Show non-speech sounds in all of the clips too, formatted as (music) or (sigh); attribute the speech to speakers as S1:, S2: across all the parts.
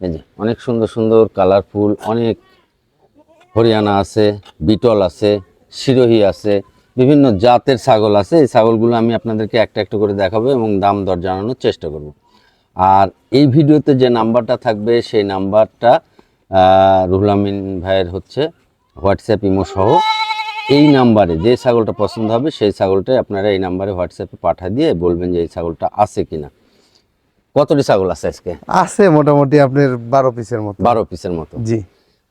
S1: এই যে, অনেক সুন্দর সুন্দর কালারফুল অনেক হরিয়ানা আছে, বিটল আছে সিরোহি আছে, বিভিন্ন জাতের ছাগল আছে। এই ছাগলগুলো আমি আপনাদেরকে একটা একটা করে দেখাবো এবং দাম দর জানানোর চেষ্টা করব। আর এই ভিডিওতে যে নাম্বারটা থাকবে, সেই নাম্বারটা রুহুল আমিন ভাইয়ের হচ্ছে হোয়াটসঅ্যাপ ইমো সহ। এই নাম্বারে যে ছাগলটা পছন্দ হবে, সেই ছাগলটাই আপনারা এই নাম্বারে হোয়াটসঅ্যাপে পাঠিয়ে দিয়ে বলবেন যে এই ছাগলটা আছে কিনা। কতটি ছাগল আছে আজকে?
S2: আছে মোটামুটি আপনার বারো পিসের মতো।
S1: বারো পিসের মতো।
S2: জি।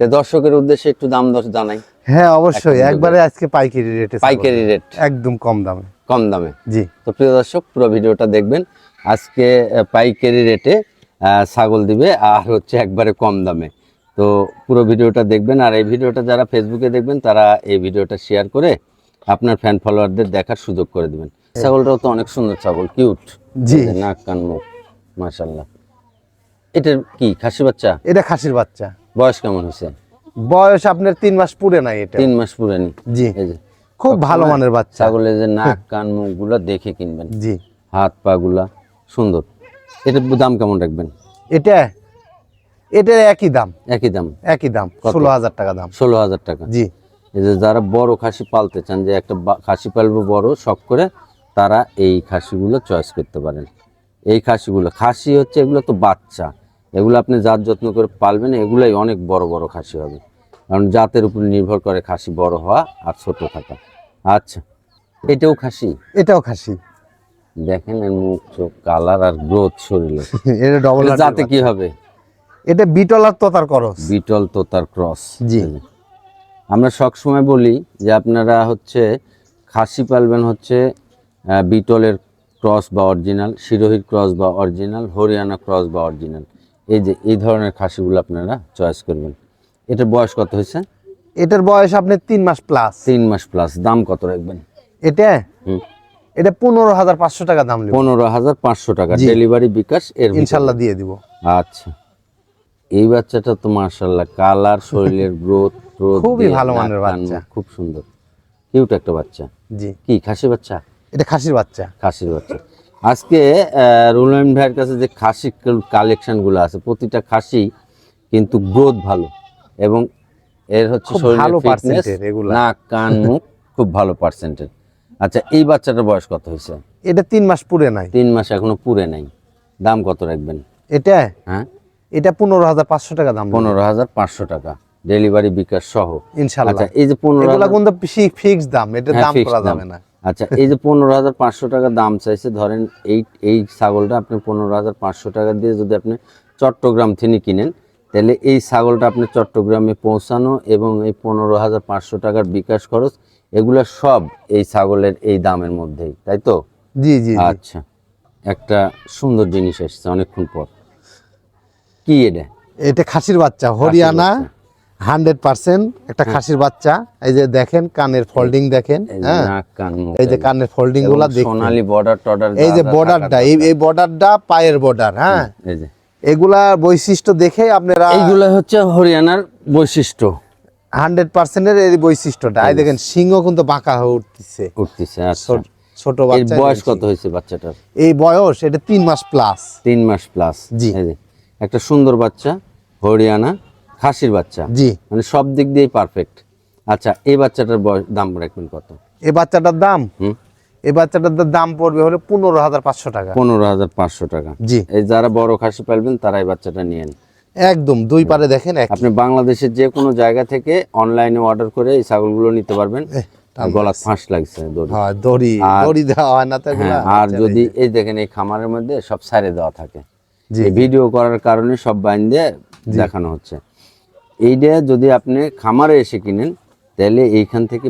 S1: তো দর্শকের উদ্দেশ্যে একটু দাম দর জানাই।
S2: হ্যাঁ অবশ্যই। একবারে আজকে পাইকারি রেটে
S1: পাইকারি রেট।
S2: একদম কম দামে।
S1: কম দামে।
S2: জি।
S1: তো প্রিয় দর্শক পুরো ভিডিওটা দেখবেন। আজকে পাইকারি রেটে ছাগল দিবে আর হচ্ছে একবারে কম দামে। তো পুরো ভিডিওটা দেখবেন আর এই ভিডিওটা যারা ফেসবুকে দেখবেন তারা এই ভিডিওটা শেয়ার করে আপনার ফ্যান ফলোয়ারদের দেখার সুযোগ করে দিবেন। ছাগলটাও তো অনেক সুন্দর ছাগল কিউট
S2: জি।
S1: নাক কান মুখ। মাশাল্লাহ এটার কি খাসি বাচ্চা?
S2: এটা খাসির বাচ্চা।
S1: বয়স কেমন হয়েছে?
S2: বয়স আপনার তিন মাস পুরে নাই এটা।
S1: তিন মাস পুরানি
S2: জি।
S1: এই যে
S2: খুব ভালো মানের বাচ্চা।
S1: ছাগলের যে নাক কান মুখগুলা দেখে কিনবেন।
S2: জি।
S1: হাত পা গুলা সুন্দর। এটার দাম কেমন রাখবেন?
S2: এটা এটা একই দাম।
S1: একই দাম?
S2: একই দাম ষোলো হাজার টাকা দাম।
S1: ষোলো হাজার টাকা।
S2: জি।
S1: এই যে যারা বড় খাসি পালতে চান যে একটা খাসি পালবো বড় শখ করে তারা এই খাসিগুলো চয়েস করতে পারেন। এই খাসিগুলো। খাসি হচ্ছে এগুলো তো বাচ্চা। এগুলো আপনি জাত যত্ন করে পালবেন এগুলোই অনেক বড় বড় খাসি হবে। কারণ জাতের উপর নির্ভর করে খাসি বড় হওয়া আর ছোট থাকা। আচ্ছা এটাও খাসি?
S2: এটাও খাসি।
S1: দেখেন এর মুখ চোখ কালার আর গ্রোথ শরীরে। (laughs)
S2: এটা ডবল
S1: জাতে কি হবে?
S2: এটা বিটল আর তোতার ক্রস।
S1: বিটল তোতার ক্রস।
S2: জি।
S1: আমরা সবসময় বলি যে আপনারা হচ্ছে খাসি পালবেন হচ্ছে বিটলের ক্রস বা অরিজিনাল শিরোহির ক্রস বা অরিজিনাল হরিয়ানা ক্রস বা অরিজিনাল। এই যে এই ধরনের খাসিগুলো আপনারা চয়েস করবেন। এটার বয়স কত হয়েছে?
S2: এটার বয়স আপনার তিন মাস প্লাস
S1: তিন মাস প্লাস দাম কত রাখবেন?
S2: এটা? এটা পনেরো হাজার পাঁচশো টাকা দাম
S1: পনেরো হাজার পাঁচশো টাকা। ডেলিভারি বিকাশ এর
S2: ইনশাল্লাহ দিয়ে দিব।
S1: আচ্ছা। এই বাচ্চাটা তো মার্শাল্লাহ কালার শরীরের (laughs) গ্রোথ
S2: খুবই ভালো মানের বাচ্চা।
S1: খুব সুন্দর। কিউট একটা বাচ্চা।
S2: জি।
S1: কি খাসি বাচ্চা?
S2: এটা খাসির বাচ্চা।
S1: খাসির বাচ্চা। আজকে রুলাইন ভাইয়ের কাছে যে খাসি কালেকশনগুলো আছে প্রতিটা খাসি কিন্তু গ্রোথ ভালো এবং এর হচ্ছে শরীরের
S2: ভালো
S1: ফিটনেস নাক কান মুখ খুব ভালো পার্সেন্টের আচ্ছা এই বাচ্চাটার বয়স কত হয়েছে?
S2: এটা তিন মাস পুরে নাই।
S1: তিন মাস এখনও পুরে নাই। দাম কত রাখবেন?
S2: এটা?
S1: হ্যাঁ।
S2: এটা পনেরো হাজার পাঁচশো টাকা দাম।
S1: পনেরো হাজার পাঁচশো টাকা। ডেলিভারি বিকাশ সহ।
S2: ইনশাল্লাহ।
S1: আচ্ছা এই যে পনেরো
S2: এগুলা কিন্তু ফিক্স দাম এটা
S1: হ্যাঁ,
S2: দাম করা যাবে না।
S1: আচ্ছা এই যে পনেরো হাজার পাঁচশো টাকা দাম চাইছে ধরেন এই এই ছাগলটা আপনি পনেরো হাজার পাঁচশো টাকা দিয়ে যদি আপনি চট্টগ্রাম থেকে কিনেন তাহলে এই ছাগলটা আপনি চট্টগ্রামে পৌঁছানো এবং এই পনেরো হাজার পাঁচশো টাকার বিকাশ খরচ এগুলো সব এই ছাগলের এই দামের মধ্যেই তাই তো
S2: জি জি।
S1: আচ্ছা একটা সুন্দর জিনিস এসছে অনেকক্ষণ পর কি এটা
S2: এটা খাসির বাচ্চা হরিয়ানা। হান্ড্রেড পার্সেন্ট একটা খাসির বাচ্চা। এই যে দেখেন কানের ফোল্ডিং দেখেন
S1: এই যে
S2: হ্যাঁ?
S1: কান
S2: এই যে কানের ফোল্ডিংগুলা দেখুন।
S1: সোনালী বর্ডার টর্ডার
S2: এই যে বর্ডারটা এই বর্ডারটা পায়ের বর্ডার হ্যাঁ? এগুলা বৈশিষ্ট্য দেখে আপনারা
S1: এইগুলো হচ্ছে হরিয়ানার বৈশিষ্ট্য।
S2: হান্ড্রেড পার্সেন্টের এই বৈশিষ্ট্যটা। এই দেখেন সিংহ কিন্তু বাঁকা হয়ে উঠতেছে।
S1: উঠতেছে আচ্ছা।
S2: ছোট-
S1: এর
S2: বাচ্চা
S1: বয়স কত হয়েছে বাচ্চাটার?
S2: এই বয়স এটা তিন মাস প্লাস
S1: তিন মাস প্লাস
S2: জি।
S1: একটা সুন্দর বাচ্চা হরিয়ানা। খাসির বাচ্চা।
S2: জি।
S1: মানে সব দিক দিয়েই পারফেক্ট আচ্ছা এই বাচ্চাটার বয়স দাম রাখবেন কত?
S2: এই বাচ্চাটার দাম?
S1: হুম।
S2: এই বাচ্চাটার দাম পড়বে হলো পনেরো হাজার পাঁচশো টাকা।
S1: পনেরো হাজার পাঁচশো টাকা।
S2: জি।
S1: এই যারা বড় খাসি পালবেন তারা এই বাচ্চাটা নিয়েন
S2: একদম দুই পারে দেখেন
S1: আপনি বাংলাদেশের যে কোনো জায়গা থেকে অনলাইনে অর্ডার করে এই ছাগলগুলো নিতে পারবেন। আর গলা ফাঁস লাগছে দড়ি।
S2: হ্যাঁ দড়ি দেওয়া হয় না
S1: হ্যাঁ আর যদি এই দেখেন এই খামারের মধ্যে সব সাইডে দেওয়া থাকে। ভিডিও করার কারণে সব বাইন দিয়ে দেখানো হচ্ছে। এইটা যদি আপনি খামারে এসে কিনেন তাহলে এইখান থেকে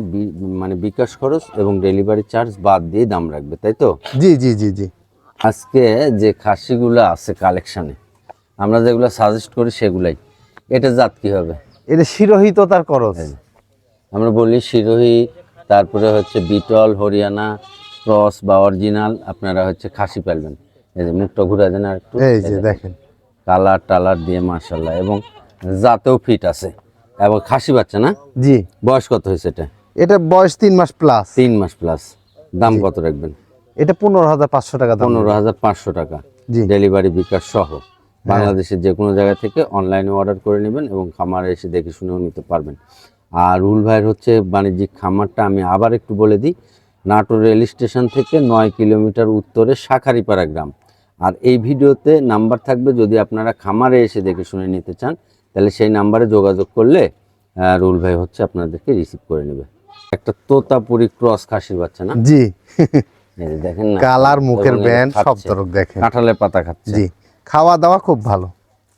S1: মানে বিকাশ খরচ এবং ডেলিভারি চার্জ বাদ দিয়ে দাম রাখবে তাই তো?
S2: জি জি জি জি।
S1: আজকে যে খাসিগুলো আছে কালেকশনে আমরা যেগুলো সাজেস্ট করি সেগুলাই। এটা জাত কি হবে?
S2: এটা শিরোহিত তার করস
S1: আমরা বলি শিরোহী তারপরে হচ্ছে বিটল হরিয়ানা ক্রস বা অরিজিনাল আপনারা হচ্ছে খাসি পালবেন এই যে মুখটা ঘুরে দেন আর একটু।
S2: এই যে দেখেন।
S1: কালার টালার দিয়ে মার্শাল্লাহ এবং জাতেও ফিট আছে। এবং খাসি বাচ্চা না?
S2: জি।
S1: বয়স কত হয়েছে এটা?
S2: এটা বয়স তিন মাস প্লাস
S1: তিন মাস প্লাস দাম কত রাখবেন?
S2: এটা পনেরো হাজার পাঁচশো টাকা
S1: পনেরো হাজার পাঁচশো টাকা।
S2: জি।
S1: ডেলিভারি বিকাশ সহ। বাংলাদেশের যে কোনো জায়গা থেকে অনলাইনে অর্ডার করে নেবেন এবং খামারে এসে দেখে শুনেও নিতে পারবেন। আর রুল ভাইয়ের হচ্ছে বাণিজ্যিক খামারটা আমি আবার একটু বলে দিই। নাটোর রেল স্টেশন থেকে নয় কিলোমিটার উত্তরে শাখারিপাড়া গ্রাম। আর এই ভিডিওতে নাম্বার থাকবে যদি আপনারা খামারে এসে দেখে শুনে নিতে চান তাহলে সেই নাম্বারে যোগাযোগ করলে রুল ভাই হচ্ছে আপনাদেরকে রিসিভ করে নেবে। একটা তোতাপুরি ক্রস খাসির বাচ্চা না?
S2: জি।
S1: দেখেন না
S2: কালার মুখের ব্যান্ড সব তরক দেখেন।
S1: কাঁঠালের পাতা খাচ্ছে।
S2: জি। খাওয়া দাওয়া খুব ভালো।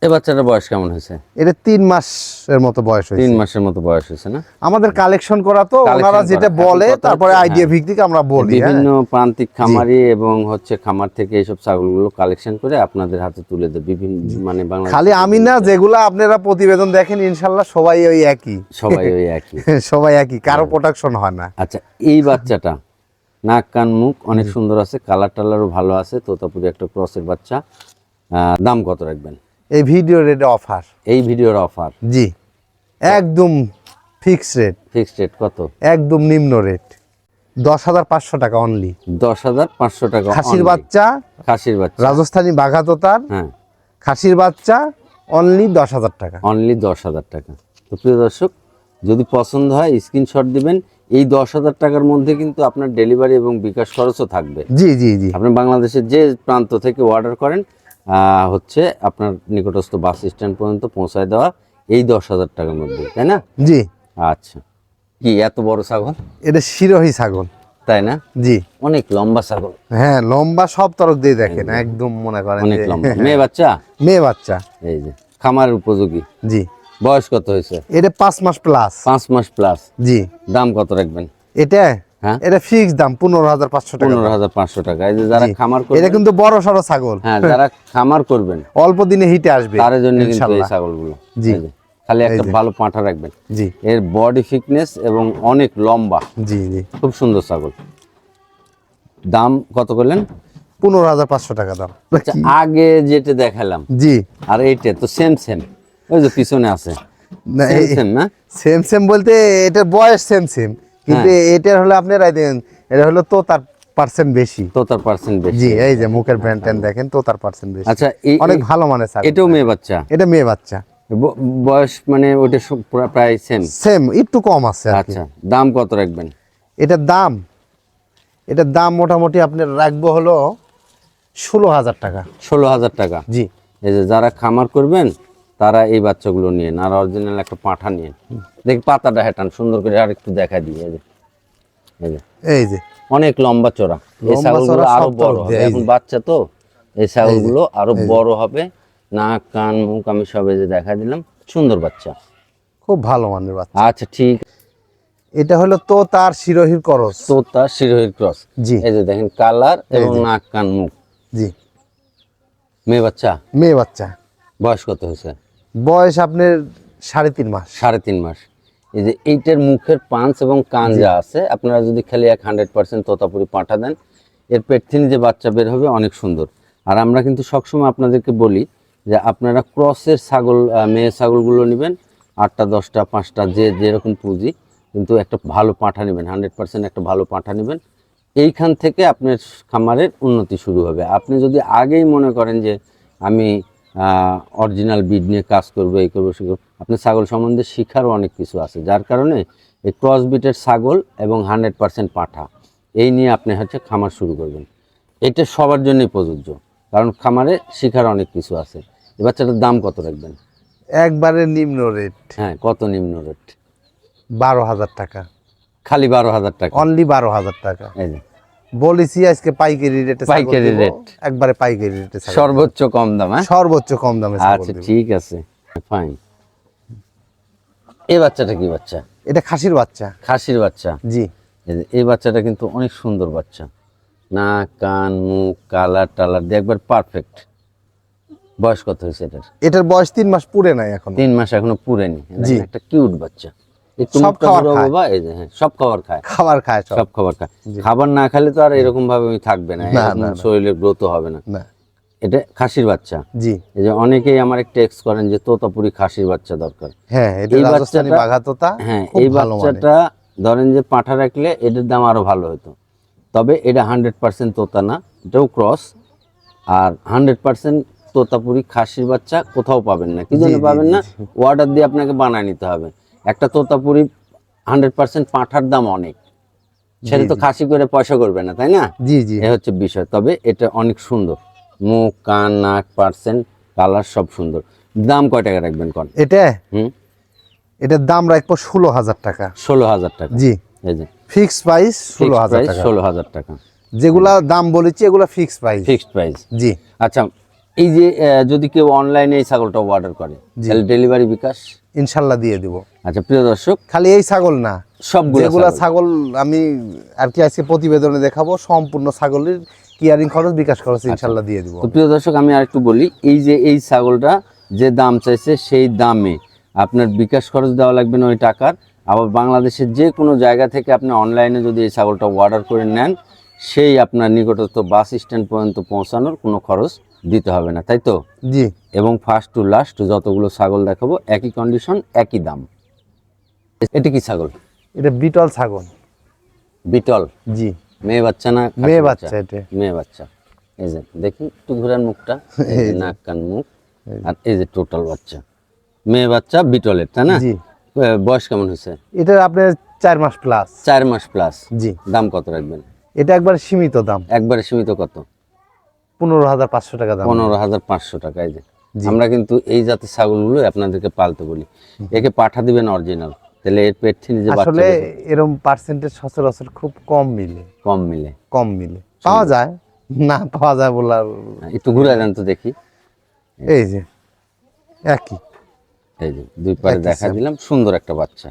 S1: এ বাচ্চাটার বয়স কেমন হয়েছে?
S2: এটা তিন মাসের মতো বয়স
S1: তিন মাসের মতো বয়স হয়েছে না?
S2: আমাদের কালেকশন করা তো ওনারা যেটা বলে তারপরে আইডিয়া
S1: হ্যাঁ।
S2: ভিত্তিক আমরা বলি হ্যাঁ।
S1: বিভিন্ন প্রান্তিক খামারি এবং হচ্ছে খামার থেকে এইসব ছাগলগুলো কালেকশন করে আপনাদের হাতে তুলে দেয়। বিভিন্ন মানে
S2: খালি আমি না যেগুলো আপনারা প্রতিবেদন দেখেন ইনশাল্লাহ সবাই ওই একই।
S1: সবাই ওই একই। (laughs)
S2: সবাই একই
S1: কারও।
S2: প্রোডাকশন হয় না।
S1: আচ্ছা এই বাচ্চাটা নাক কান মুখ অনেক সুন্দর আছে কালার টালারও ভালো আছে তোতাপুরি একটা ক্রসের বাচ্চা। আহ, দাম কত রাখবেন?
S2: এই ভিডিও রেটে অফার
S1: এই ভিডিওর অফার
S2: জি। একদম ফিক্স রেট
S1: ফিক্সড রেট কত?
S2: একদম নিম্ন রেট দশ হাজার পাঁচশো টাকা অনলি
S1: দশ হাজার পাঁচশো টাকা
S2: খাসির বাচ্চা
S1: খাসির বাচ্চা।
S2: রাজস্থানী বাঘাতোতার
S1: হ্যাঁ।
S2: খাসির বাচ্চা অনলি দশ হাজার টাকা।
S1: অনলি দশ হাজার টাকা। তো প্রিয় দর্শক যদি পছন্দ হয় স্ক্রিনশট দিবেন। এই দশ হাজার টাকার মধ্যে কিন্তু আপনার ডেলিভারি এবং বিকাশ খরচও থাকবে।
S2: জি জি জি।
S1: আপনি বাংলাদেশের যে প্রান্ত থেকে অর্ডার করেন হচ্ছে আপনার নিকটস্থ বাস স্ট্যান্ড পর্যন্ত পৌঁছায় দেওয়া এই দশ হাজার টাকার মধ্যে তাই না?
S2: জি।
S1: আচ্ছা। কি এত বড় ছাগল?
S2: এটা শিরোহী ছাগল।
S1: তাই না?
S2: জি।
S1: অনেক লম্বা ছাগল।
S2: হ্যাঁ লম্বা সব তরক দিয়ে দেখেন একদম মনে করেন
S1: অনেক লম্বা। মেয়ে বাচ্চা?
S2: মেয়ে বাচ্চা।
S1: এই যে খামারের উপযোগী।
S2: জি।
S1: বয়স কত হয়েছে?
S2: এটা পাঁচ মাস প্লাস
S1: পাঁচ মাস প্লাস
S2: জি।
S1: দাম কত রাখবেন?
S2: এটা
S1: হ্যাঁ?
S2: এটা ফিক্স দাম পনেরো হাজার পাঁচশো টাকা।
S1: পনেরো হাজার পাঁচশো টাকা। এই যে যারা খামার করবেন
S2: এটা কিন্তু বড় সড়ো ছাগল।
S1: হ্যাঁ যারা খামার করবেন (laughs)
S2: অল্প দিনে হিটে আসবে
S1: তার জন্য কিন্তু এই ছাগলগুলো।
S2: জি।
S1: খালি একটা ভালো পাঁঠা রাখবেন।
S2: জি।
S1: এর বডি ফিটনেস এবং অনেক লম্বা।
S2: জি জি।
S1: খুব সুন্দর ছাগল। দাম কত করলেন?
S2: পনেরো হাজার পাঁচশো টাকা দাম।
S1: আচ্ছা, আগে যেটা দেখালাম।
S2: জি।
S1: আর এইটা তো সেম সেম ওই যে পিছনে আছে।
S2: না,
S1: সেম সেম না?
S2: সেম সেম বলতে এটার বয়স সেম সেম কিন্তু
S1: হ্যাঁ।
S2: এটার হলো আপনার এটা হলো তো তার পার্সেন্ট বেশি।
S1: তো তার পার্সেন্ট বেশি।
S2: জি এই যে মুখের ব্র্যান্ড ট্যান্ড দেখেন তো তার পার্সেন্ট বেশি।
S1: আচ্ছা
S2: অনেক ভালো মানের ছাগল
S1: এটাও মেয়ে বাচ্চা?
S2: এটা মেয়ে বাচ্চা।
S1: বয়স মানে ওইটা প্রা- প্রায় সেম
S2: সেম একটু কম আছে
S1: আচ্ছা দাম কত রাখবেন?
S2: এটার দাম এটার দাম মোটামুটি আপনার রাখব হলো ষোলো হাজার টাকা।
S1: ষোলো হাজার টাকা?
S2: জি।
S1: এই যে যারা খামার করবেন তারা এই বাচ্চাগুলো নিয়ে আর অরিজিনাল একটা পাঁঠা নিয়ে। দেখি পাতাটা হেঁটান সুন্দর করে আর একটু দেখা দিয়ে এই যে। এই যে। অনেক লম্বা চড়া। এই ছাগলগুলো
S2: আরও
S1: বড় হবে। এখন বাচ্চা তো এই ছাগলগুলো আরও বড় হবে। নাক কান মুখ আমি সব এই যে দেখা দিলাম। সুন্দর বাচ্চা।
S2: খুব ভালো মানের বাচ্চা।
S1: আচ্ছা ঠিক।
S2: এটা হলো তো তার শিরোহির ক্রস।
S1: তো তার শিরোহির ক্রস।
S2: জি।
S1: এই যে দেখেন কালার এবং নাক কান মুখ।
S2: জি।
S1: মেয়ে বাচ্চা?
S2: মেয়ে বাচ্চা।
S1: বয়স কত হয়েছে?
S2: বয়স আপনার সাড়ে তিন মাস।
S1: সাড়ে তিন মাস। এই যে এইটার মুখের পাঞ্চ এবং কান যা আছে আপনারা যদি খালি এক হান্ড্রেড পার্সেন্ট তোতাপুরি পাঠা দেন এর পেট থেকে যে বাচ্চা বের হবে অনেক সুন্দর। আর আমরা কিন্তু সবসময় আপনাদেরকে বলি যে আপনারা ক্রসের ছাগল মেয়ে ছাগলগুলো নেবেন আটটা দশটা পাঁচটা যে যেরকম পুঁজি কিন্তু একটা ভালো পাঠা নেবেন হান্ড্রেড পার্সেন্ট একটা ভালো পাঠা নেবেন। এইখান থেকে আপনার খামারের উন্নতি শুরু হবে। আপনি যদি আগেই মনে করেন যে আমি অরিজিনাল বিড নিয়ে কাজ করব এই করব সে করব। আপনার ছাগল সম্বন্ধে শিখারও অনেক কিছু আছে যার কারণে এই ক্রস বিটের ছাগল এবং হান্ড্রেড পার্সেন্ট পাঠা এই নিয়ে আপনি হচ্ছে খামার শুরু করবেন। এটা সবার জন্যই প্রযোজ্য কারণ খামারে শিখার অনেক কিছু আছে। এ বাচ্চাটার দাম কত রাখবেন?
S2: একবারে নিম্ন রেট
S1: হ্যাঁ কত নিম্ন রেট
S2: বারো হাজার টাকা।
S1: খালি বারো হাজার টাকা।
S2: অনলি বারো হাজার টাকা।
S1: এই যে।
S2: বলেছি আজকে পাইকারি রেটে
S1: পাইকারি rate।
S2: একবারে পাইকারি রেটে।
S1: সর্বোচ্চ কম দাম হ্যাঁ?
S2: সর্বোচ্চ কম দামে
S1: আচ্ছা ঠিক আছে। ফাইন এই বাচ্চাটা কি বাচ্চা?
S2: এটা খাসির বাচ্চা।
S1: খাসির বাচ্চা?
S2: জি।
S1: এই বাচ্চাটা কিন্তু অনেক সুন্দর বাচ্চা। নাক কান মুখ কালার টালার দিয়ে একবার পারফেক্ট বয়স কত হয়েছে এটার?
S2: এটার বয়স তিন মাস পুরে নাই এখন।
S1: তিন মাস এখনও পুরেনি। একটা কিউট বাচ্চা।
S2: সব খাবার খায়।
S1: বাবা এই যে হ্যাঁ সব খাবার খায়।
S2: খাবার খায় সব।
S1: সব খাবার খায়। খাবার না খেলে তো আর এরকম ভাবে থাকবে না গ্রোথ হবে না। এটা খাসির বাচ্চা।
S2: জি।
S1: এই যে অনেকেই আমার টেক্সট করেন যে তোতাপুরি খাসির বাচ্চা দরকার।
S2: হ্যাঁ এটা রাজস্থানি
S1: হ্যাঁ এই বাচ্চাটা ধরেন যে পাঠা রাখলে এটার দাম আরও ভালো হতো। তবে এটা হান্ড্রেড পার্সেন্ট তোতা না এটাও ক্রস আর হান্ড্রেড পার্সেন্ট তোতাপুরি খাসির বাচ্চা কোথাও পাবেন না। কি জন্য পাবেন না? অর্ডার দিয়ে আপনাকে বানায় নিতে হবে। একটা তোতাপুরি হান্ড্রেড পার্সেন্ট পাঁঠার দাম অনেক। সেটা তো খাসি করে পয়সা করবে না তাই না?
S2: জি জি।
S1: এ হচ্ছে বিষয়। তবে এটা অনেক সুন্দর। মুখ কান নাক পার্সেন্ট কালার সব সুন্দর। দাম কয় টাকা রাখবেন কন?
S2: এটা?
S1: হুম?
S2: এটার দাম রাখব ষোলো হাজার টাকা।
S1: ষোলো হাজার টাকা।
S2: জি।
S1: এই যে।
S2: ফিক্স প্রাইস ষোলো হাজার টাকা।
S1: ষোলো হাজার টাকা।
S2: যেগুলা দাম বলেছি এগুলা ফিক্স প্রাইস
S1: ফিক্সড প্রাইস
S2: জি।
S1: আচ্ছা এই যে যদি কেউ অনলাইনে এই ছাগলটা অর্ডার করে তাহলে ডেলিভারি বিকাশ?
S2: ইনশাল্লাহ দিয়ে দিব।
S1: আচ্ছা প্রিয় দর্শক
S2: খালি এই ছাগল না।
S1: সবগুলো
S2: যেগুলা
S1: ছাগল।
S2: আমি আর কি আজকে প্রতিবেদনে দেখাবো সম্পূর্ণ ছাগলের কিয়ারিং খরচ বিকাশ খরচ
S1: আচ্ছা।
S2: ইনশাল্লাহ দিয়ে দিব।
S1: তো প্রিয় দর্শক আমি আরেকটু বলি এই যে এই ছাগলটা যে দাম চাইছে সেই দামে আপনার বিকাশ খরচ দেওয়া লাগবে না ওই টাকার। আবার বাংলাদেশের যে কোনো জায়গা থেকে আপনি অনলাইনে যদি এই ছাগলটা অর্ডার করে নেন সেই আপনার নিকটস্থ বাস স্ট্যান্ড পর্যন্ত পৌঁছানোর কোনো খরচ দিতে হবে না তাই তো?
S2: জি।
S1: এবং ফার্স্ট টু লাস্ট যতগুলো ছাগল দেখাবো একই কন্ডিশন একই দাম। এটা কি ছাগল?
S2: এটা বিটল ছাগল।
S1: বিটল?
S2: জি।
S1: মেয়ে বাচ্চা না
S2: মেয়ে বাচ্চা? এটা।
S1: মেয়ে বাচ্চা। এই যে দেখি একটু ঘুরান মুখটা। (laughs) এই নাক কান মুখ। আর এই যে টোটাল বাচ্চা। মেয়ে বাচ্চা বিটলের তাই না?
S2: জি।
S1: বয়স কেমন হয়েছে?
S2: এটা আপনার চার মাস প্লাস
S1: চার মাস প্লাস
S2: জি।
S1: দাম কত রাখবেন?
S2: এটা একবার সীমিত দাম।
S1: একবারে সীমিত কত?
S2: পনেরো হাজার পাঁচশো টাকা দাম।
S1: পনেরো হাজার পাঁচশো টাকা এই যে। আমরা কিন্তু এই জাতের ছাগলগুলো আপনাদেরকে পালতে বলি। একে পাঠা দিবেন অরিজিনাল তাহলে এর পেট থেকে যে
S2: আসলে এরকম পার্সেন্টেজ সচরাচর খুব কম মিলে।
S1: কম মিলে।
S2: কম মিলে। পাওয়া যায়। না পাওয়া যায় বলার
S1: একটু ঘুরে দেন তো দেখি।
S2: এই যে একই।
S1: এই যে দুই পারে দেখা দিলাম সুন্দর একটা বাচ্চা।